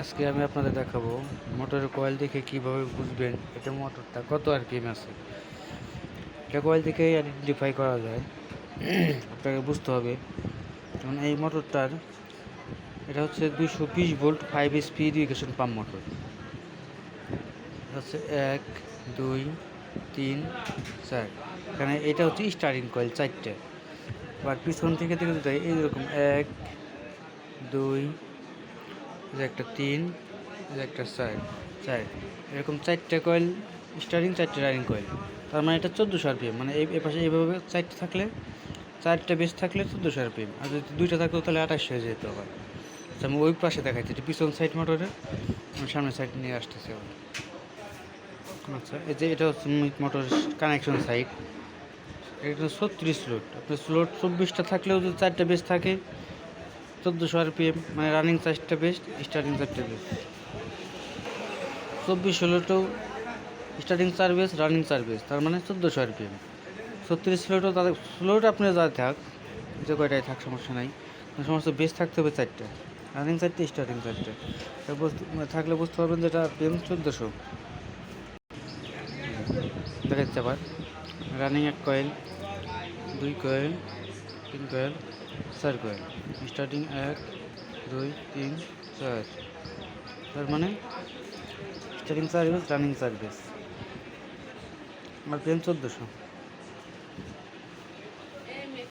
আজকে আমি আপনাদের দেখাবো মোটরের কয়েল দেখে কীভাবে বুঝবেন এটা মোটরটা কত আর পিএম আছে এটা কয়েল দেখে আইডেন্টিফাই করা যায়। আপনাকে বুঝতে হবে। কারণ এই মোটরটার এটা হচ্ছে দুশো বিশ volt five SP irrigation pump motor হচ্ছে এক, দুই, তিন, চার। এখানে এটা হচ্ছে স্টারিং কয়েল চারটে। আর পিছন থেকে থেকে দুটাই এইরকম এক, দুই একটা তিন একটা চার চার। এরকম চারটে কয়েল স্টারিং চারটে রানিং কয়েল তার মানে এটা চোদ্দোশো আরপিএম মানে এই পাশে এইভাবে চারটে থাকলে, চারটে বেশ থাকলে চোদ্দোশো আরপিএম আর যদি দুইটা থাকতো তাহলে আঠাশশো হয়ে যেত আবার। আচ্ছা আমি ওই পাশে দেখাচ্ছি এটা পিছন সাইড মোটরে আমি সামনের সাইড নিয়ে আসতেছি আবার। আচ্ছা এই যে এটা হচ্ছে মোটর কানেকশন সাইড এটা ছত্রিশ স্লোট আপনার স্লোট চব্বিশটা থাকলেও যদি চারটে বেশ থাকে চোদ্দোশো আরপিএম মানে রানিং চার্জটা বেস্ট স্টার্টিং চারটা বেস্ট চব্বিশ ষোলোটাও স্টার্টিং চার সার্ভিস রানিং চার সার্ভিস তার মানে চোদ্দোশো আরপিএম। ছত্রিশ ষোলোটাও তাদের ষোলোটা আপনি যা থাক, যে কয়টাই থাক, সমস্যা নাই। সমস্ত বেস্ট থাকতে হবে চারটে। রানিং চারটে স্টার্টিং চারটে থাকলে বুঝতে পারবেন যে এটা আরপিএম চোদ্দোশো। দেখা যাচ্ছে আবার। রানিং এক কয়েল দুই কয়েল তিন কয়েল কোয়েল। স্টার্টিং এক, দুই, তিন, চার। তার মানে স্টার্টিং সার্ভিস রানিং সার্ভিস আর প্রেম চোদ্দোশো।